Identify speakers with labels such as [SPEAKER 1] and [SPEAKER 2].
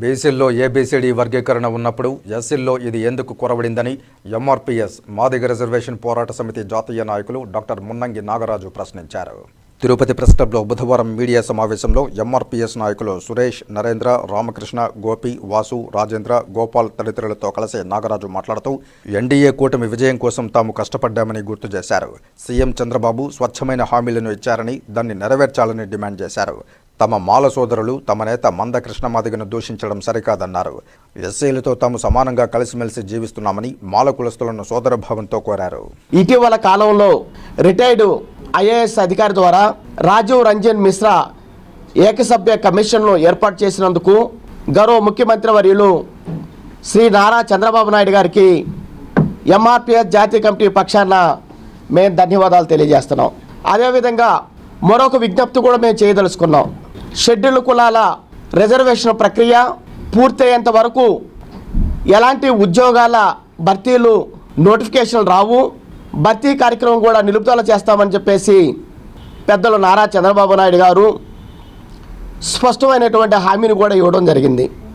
[SPEAKER 1] బీసీల్లో ఏబీసీడీ వర్గీకరణ ఉన్నప్పుడు ఎస్సీల్లో ఇది ఎందుకు కొరవడిందని ఎంఆర్పీఎస్ మాదిగ రిజర్వేషన్ పోరాట సమితి జాతీయ నాయకులు డాక్టర్ మున్నంగి నాగరాజు ప్రశ్నించారు. తిరుపతి ప్రెస్ క్లబ్లో బుధవారం మీడియా సమావేశంలో ఎంఆర్పీఎస్ నాయకులు సురేష్ నరేంద్ర రామకృష్ణ గోపి వాసు రాజేంద్ర గోపాల్ తదితరులతో కలిసి నాగరాజు మాట్లాడుతూ ఎన్డీఏ కూటమి విజయం కోసం తాము కష్టపడ్డామని గుర్తు చేశారు. సీఎం చంద్రబాబు స్వచ్ఛమైన హామీలను ఇచ్చారని దాన్ని నెరవేర్చాలని డిమాండ్ చేశారు. తమ మాల సోదరులు తమ నేత మంద కృష్ణమాదిగను దూషించడం సరికాదన్నారు. ఎస్సీలతో తాము సమానంగా కలిసిమెలిసి జీవిస్తున్నామని మాల కులస్తులను సోదరభావంతో కోరారు.
[SPEAKER 2] ఇటీవల కాలంలో రిటైర్డ్ ఐఏఎస్ అధికారి ద్వారా రాజీవ్ రంజన్ మిశ్రా ఏకసభ్య కమిషన్ను ఏర్పాటు చేసినందుకు గౌరవ ముఖ్యమంత్రి వర్యులు శ్రీ నారా చంద్రబాబు నాయుడు గారికి ఎంఆర్పిఎస్ జాతీయ కమిటీ పక్షాన మేము ధన్యవాదాలు తెలియజేస్తున్నాం. అదేవిధంగా మరొక విజ్ఞప్తి కూడా మేము చేయదలుచుకున్నాం. షెడ్యూల్ కులాల రిజర్వేషన్ ప్రక్రియ పూర్తయ్యేంత వరకు ఎలాంటి ఉద్యోగాల భర్తీలు నోటిఫికేషన్లు రావు. భర్తీ కార్యక్రమం కూడా నిలుపుదల చేస్తామని చెప్పేసి పెద్దలు నారా చంద్రబాబు నాయుడు గారు స్పష్టమైనటువంటి హామీని కూడా ఇవ్వడం జరిగింది.